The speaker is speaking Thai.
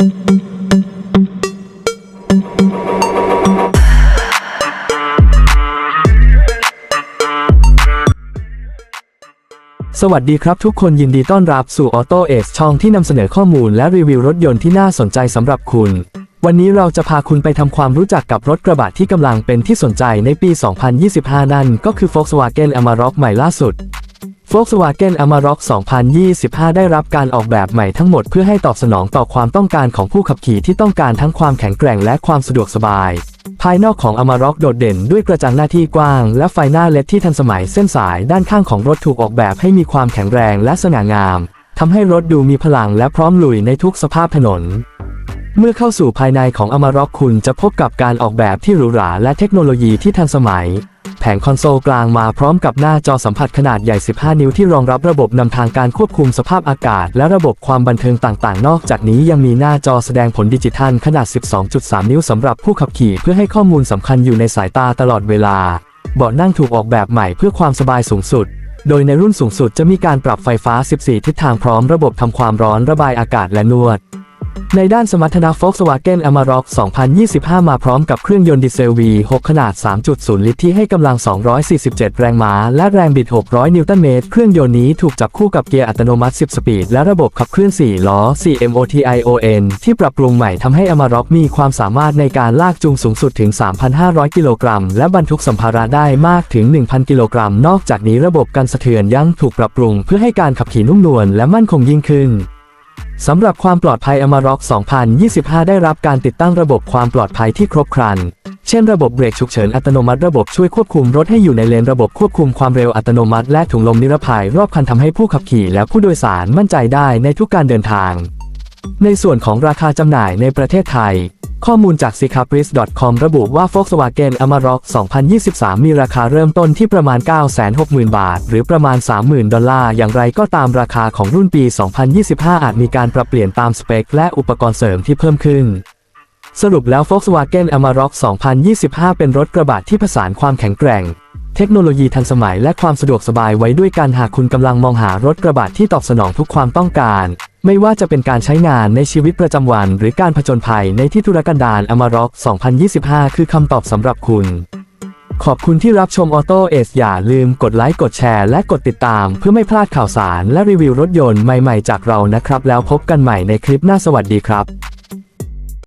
สวัสดีครับทุกคนยินดีต้อนรับสู่ Auto a อ e ช่องที่นำเสนอข้อมูลและรีวิวรถยนต์ที่น่าสนใจสำหรับคุณ วันนี้เราจะพาคุณไปทำความรู้จักกับรถกระบะที่กำลังเป็นที่สนใจในปี 2025 นั่นก็คือ Volkswagen Amarok ใหม่ล่าสุด Volkswagen Amarok 2025 ได้รับการออกแบบใหม่ทั้งหมดเพื่อให้ตอบสนองต่อความต้องการของผู้ขับขี่ที่ต้องการทั้งความแข็งแกร่งและความสะดวกสบาย ภายนอกของ Amarok โดดเด่นด้วยกระจังหน้าที่กว้าง และไฟหน้าเล็ดที่ทันสมัยเส้นสายด้านข้างของรถถูกออกแบบให้มีความแข็งแรงและสง่างามทำให้รถดูมีพลังและพร้อมลุยในทุกสภาพถนน เมื่อเข้าสู่ภายในของ Amarok คุณจะพบกับการออกแบบที่หรูหราและเทคโนโลยีที่ทันสมัย แผงคอนโซลกลางมาพร้อมกับหน้าจอสัมผัสขนาดใหญ่ 15 นิ้วที่รองรับระบบนำทางการควบคุมสภาพอากาศ และระบบความบันเทิงต่างๆ นอกจากนี้ยังมีหน้าจอแสดงผลดิจิทัลขนาด 12.3 นิ้วสำหรับผู้ขับขี่เพื่อให้ข้อมูลสำคัญอยู่ในสายตาตลอดเวลา เบาะนั่งถูกออกแบบใหม่เพื่อความสบายสูงสุด โดยในรุ่นสูงสุดจะมีการปรับไฟฟ้า 14 ทิศทางพร้อมระบบทำความร้อนระบายอากาศและนวด ในด้านสมรรถนะ Volkswagen Amarok 2025 มาพร้อมกับเครื่องยนต์ดีเซล V6 ขนาด 3.0 ลิตรที่ให้กำลัง 247 แรงม้า และแรงบิด 600 นิวตันเมตร เครื่องยนต์นี้ถูกจับคู่กับเกียร์อัตโนมัติ 10 สปีด และระบบขับเคลื่อน 4 ล้อ CMOTION ที่ปรับปรุงใหม่ทำให้ Amarok มีความสามารถในการลากจูงสูงสุดถึง 3,500 กิโลกรัม และบรรทุกสัมภาระได้มากถึง 1,000 กิโลกรัม นอกจากนี้ระบบกันสะเทือนยังถูกปรับปรุง เพื่อให้การขับขี่นุ่มนวลและมั่นคงยิ่งขึ้น สำหรับความปลอดภัย Amarok 2025 ได้รับการติดตั้งระบบความปลอดภัยที่ครบครัน เช่นระบบเบรกฉุกเฉินอัตโนมัติระบบช่วยควบคุมรถให้อยู่ในเลนระบบควบคุมความเร็วอัตโนมัติ และถุงลมนิรภัยรอบคันทำให้ผู้ขับขี่และผู้โดยสารมั่นใจได้ในทุกการเดินทาง ในส่วนของราคาจำหน่ายในประเทศไทย ข้อมูลจาก s i c a p r i s c o m ระบุว่า Volkswagen Amarok 2023 มีราคาเริ่มต้นที่ประมาณ 960,000 บาท หรือประมาณ 30,000 ดอลลาร์ อย่างไรก็ตามราคาของรุ่นปี 2025 อาจมีการปรับเปลี่ยนตามสเปค และอุปกรณ์เสริมที่เพิ่มขึ้น สรุปแล้ว Volkswagen Amarok 2025 เป็นรถกระบะที่ผสานความแข็งแกร่ง เทคโนโลยีทันสมัยและความสะดวกสบายไว้ด้วยกันหากคุณกำลังมองหารถกระบะที่ตอบสนองทุกความต้องการ ไม่ว่าจะเป็นการใช้งานในชีวิตประจำวัน หรือการผจญภัยในที่ธุรกันดาร Amarok 2025 คือคำตอบสำหรับคุณ ขอบคุณที่รับชมออโต้เอสอย่าลืมกดไลค์ กดแชร์ และกดติดตาม เพื่อไม่พลาดข่าวสารและรีวิวรถยนต์ใหม่ๆ จากเรานะครับ แล้วพบกันใหม่ในคลิปหน้าสวัสดีครับ